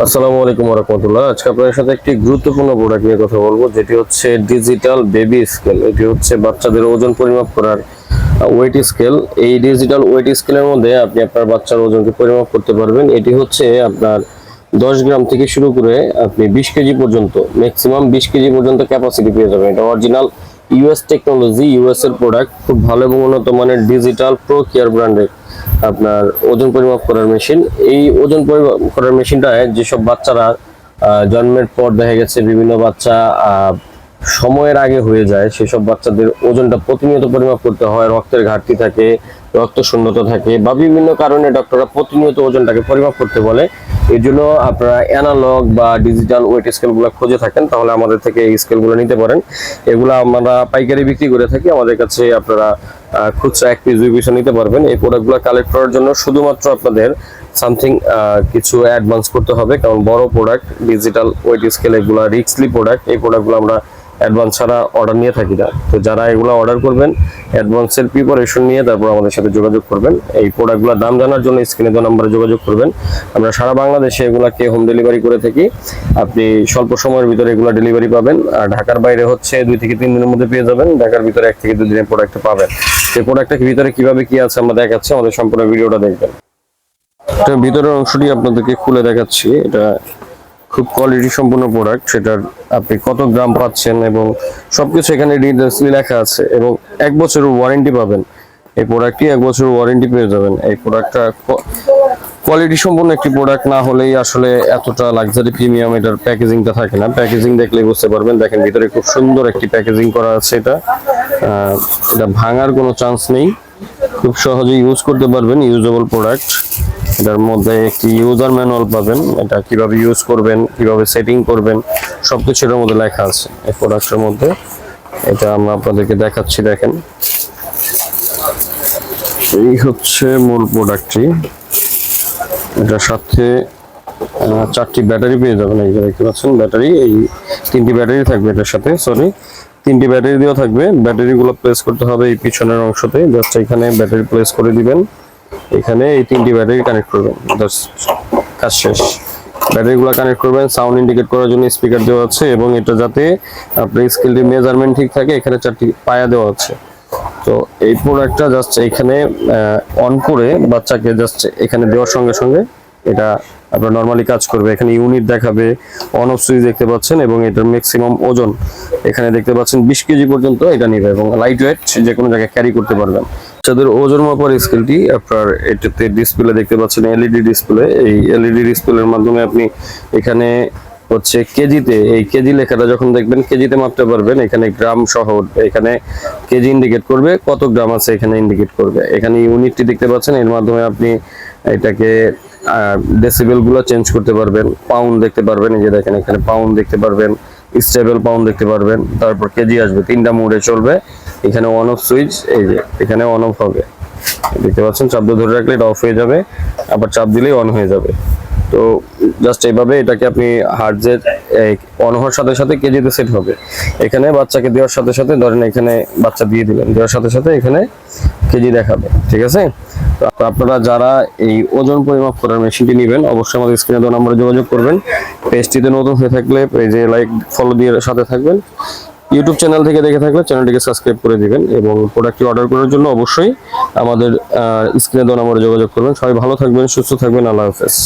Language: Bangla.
আসসালামু আলাইকুম রহমতুল্লাহ। আজকে আপনাদের সাথে একটি গুরুত্বপূর্ণ প্রোডাক্ট নিয়ে কথা বলব, যেটি হচ্ছে ডিজিটাল বেবি স্কেল এটি হচ্ছে বাচ্চাদের ওজন পরিমাপ করার ওয়েট স্কেল এই ডিজিটাল ওয়েট স্কেলের মধ্যে আপনি আপনার বাচ্চার ওজনকে পরিমাপ করতে পারবেন। এটি হচ্ছে আপনার দশ গ্রাম থেকে শুরু করে আপনি বিশ কেজি পর্যন্ত ম্যাক্সিমাম বিশ কেজি পর্যন্ত ক্যাপাসিটি পেয়ে যাবেন। এটা অরিজিনাল ইউএস টেকনোলজি ইউএস এর প্রোডাক্ট খুব ভালো এবং উন্নত মানের ডিজিটাল প্রো কেয়ার ব্র্যান্ডের আপনার ওজন পরিমাপ করার মেশিন। এই ওজন পরিমাপ করার মেশিনটায় যেসব বাচ্চারা জন্মের পর দেখা গেছে বিভিন্ন বাচ্চা সময়ের আগে হয়ে যায়, সেসব বাচ্চাদের ওজনটা প্রতিনিয়ত পরিমাপ করতে হয়, রক্তের ঘাটতি থাকে, রক্ত শূন্যতা থাকে বা বিভিন্ন কারণে ডক্টররা প্রতিনিয়ত ওজনটাকে পরিমাপ করতে বলে। এর জন্য আপনারা অ্যানালগ বা ডিজিটাল ওয়েট স্কেলগুলো খুঁজে থাকেন, তাহলে আমাদের থেকে এই স্কেলগুলো নিতে পারেন। এগুলো আমরা পাইকারি বিক্রি করে থাকি। আমাদের কাছে আপনারা খুচরা এক পিস দুই নিতে পারবেন। এই প্রোডাক্টগুলো কালেক্ট করার জন্য শুধুমাত্র আপনাদের সামথিং কিছু অ্যাডভান্স করতে হবে। কারণ বড় প্রোডাক্ট ডিজিটাল ওয়েট স্কেল এগুলো রিক্সলি প্রোডাক্ট এই প্রোডাক্টগুলো আমরা অ্যাডভান্স ছাড়া অর্ডার নিয়ে থাকি না। তো যারা এগুলো অর্ডার করবেন অ্যাডভান্সের প্রিপারেশন নিয়ে তারপর আমাদের সাথে যোগাযোগ করবেন। এই প্রোডাক্টগুলোর দাম জানার জন্য স্ক্রিনে দেওয়া নাম্বারে যোগাযোগ করবেন। আমরা সারা বাংলাদেশে এগুলাকে হোম ডেলিভারি করে থাকি। আপনি স্বল্প সময়ের ভিতরে এগুলো ডেলিভারি পাবেন। আর ঢাকার বাইরে হচ্ছে দুই থেকে তিন দিনের মধ্যে পেয়ে যাবেন। ঢাকার ভিতরে এক থেকে দুই দিনের প্রোডাক্ট পাবেন। সেই প্রোডাক্টটা ভিতরে কীভাবে কি আছে আমরা দেখাচ্ছি, আমাদের সম্পূর্ণ ভিডিওটা দেখবেন। এটা ভিতরের অংশটি আপনাদেরকে খুলে দেখাচ্ছি, এটা খুব কোয়ালিটি সম্পূর্ণ প্রোডাক্ট সেটার আপনি কত গ্রাম পাচ্ছেন এবং সবকিছু এখানে ডিটেলসলি লেখা আছে এবং এক বছরের ওয়ারেন্টি পাবেন। এই প্রোডাক্টটি এক বছরের ওয়ারেন্টি পেয়ে যাবেন। এই প্রোডাক্টটা কোয়ালিটি সম্পূর্ণ একটি প্রোডাক্ট না হলেই আসলে এতটা লাক্সারি প্রিমিয়াম এটার প্যাকেজিংটা থাকে না। প্যাকেজিং দেখলেই বুঝতে পারবেন, দেখেন ভিতরে খুব সুন্দর একটি প্যাকেজিং করা আছে এটা। এটা ভাঙার কোনো চান্স নেই। খুব সহজে ইউজ করতে পারবেন ইউজেবল প্রোডাক্ট এটার মধ্যে একটি ইউজার ম্যানুয়াল পাবেন, এটা কীভাবে ইউজ করবেন, কীভাবে সেটিং করবেন, সবকিছু এটার মধ্যে লেখা আছে। এই প্রোডাক্টের মধ্যে। এটা আমরা আপনাদেরকে দেখাচ্ছি, দেখেন। এই হচ্ছে মূল প্রোডাক্টটি এটার সাথে চারটি ব্যাটারি পেয়ে যাবেন, এই যে দেখতে পাচ্ছেন ব্যাটারি এই তিনটি ব্যাটারি থাকবে এটার সাথে সরি তিনটি ব্যাটারি দেওয়া থাকবে। ব্যাটারিগুলো প্লেস করতে হবে এই পিছনের অংশতে। জাস্ট এখানে ব্যাটারি প্লেস করে দিবেন। এখানে এই তিনটি ব্যাটারি কানেক্ট করবেন। জাস্ট কাজ শেষ। ব্যাটারিগুলো কানেক্ট করবেন। সাউন্ড ইন্ডিকেট করার জন্য স্পিকার দেওয়া আছে এবং এটা যাতে আপনার স্কেলটির মেজারমেন্ট ঠিক থাকে, এখানে চারটি পায়া দেওয়া আছে। তো এই প্রোডাক্টটা জাস্ট এখানে অন করে বাচ্চাকে জাস্ট এখানে দেওয়ার সঙ্গে সঙ্গে এটা আপনার নর্মালি কাজ করবে। এখানে ইউনিট দেখাবে অন অফ সুইচ দেখতে পাচ্ছেন এবং এটার ম্যাক্সিমাম ওজন। এখানে দেখতে পাচ্ছেন বিশ কেজি পর্যন্ত এটা নেবে এবং লাইট ওয়েট যে কোনো জায়গায় ক্যারি করতে পারবেন। বাচ্চাদের ওজন মাপার স্কেলটি আপনার এটাতে ডিসপ্লে দেখতে পাচ্ছেন এলইডি ডিসপ্লে এই এলইডি ডিসপ্লের মাধ্যমে আপনি এখানে হচ্ছে কেজিতে, এই কেজি লেখাটা যখন দেখবেন কেজিতে মাপতে পারবেন। এখানে গ্রাম সহ এখানে কেজি ইন্ডিকেট করবে, কত গ্রাম আছে এখানে ইন্ডিকেট করবে। এখানে ইউনিটটি দেখতে পাচ্ছেন, এর মাধ্যমে আপনি এটাকে ডেসিবেলগুলো চেঞ্জ করতে পারবেন পাউন্ড দেখতে পারবেন, এই যে দেখেন এখানে পাউন্ড দেখতে পারবেন স্টেবল পাউন্ড দেখতে পারবেন, তারপর কেজি আসবে, তিনটা মোডে চলবে, এখানে অন অফ সুইচ এই যে, এখানে অন অফ হবে, দেখতে পাচ্ছেন, চাপ ধরে রাখলে এটা অফ হয়ে যাবে, আবার চাপ দিলেই অন হয়ে যাবে, তো জাস্ট এইভাবে এটাকে আপনি হার্টজের অন হওয়ার সাথে সাথে কেজিতে সেট হবে। এখানে বাচ্চাকে দেওয়ার সাথে সাথে ধরেন এখানে বাচ্চা দিয়ে দিলেন, দেওয়ার সাথে সাথে এখানে কেজি দেখাবে, ঠিক আছে? আপনারা যারা এই ওজন পরিমাপ করার মেশিনটি নেবেন, অবশ্যই আমাদের স্ক্রিনে দেওয়া নম্বরে যোগাযোগ করবেন। পেজটিতে নতুন হয়ে থাকলে পেজে লাইক ফলো দিয়ে সাথে থাকবেন। ইউটিউব চ্যানেল থেকে দেখে থাকলে চ্যানেলটিকে সাবস্ক্রাইব করে দিবেন এবং প্রোডাক্টটি অর্ডার করার জন্য অবশ্যই আমাদের স্ক্রিনে দেওয়া নম্বরে যোগাযোগ করবেন। সবাই ভালো থাকবেন, সুস্থ থাকবেন, আল্লাহ হাফেজ।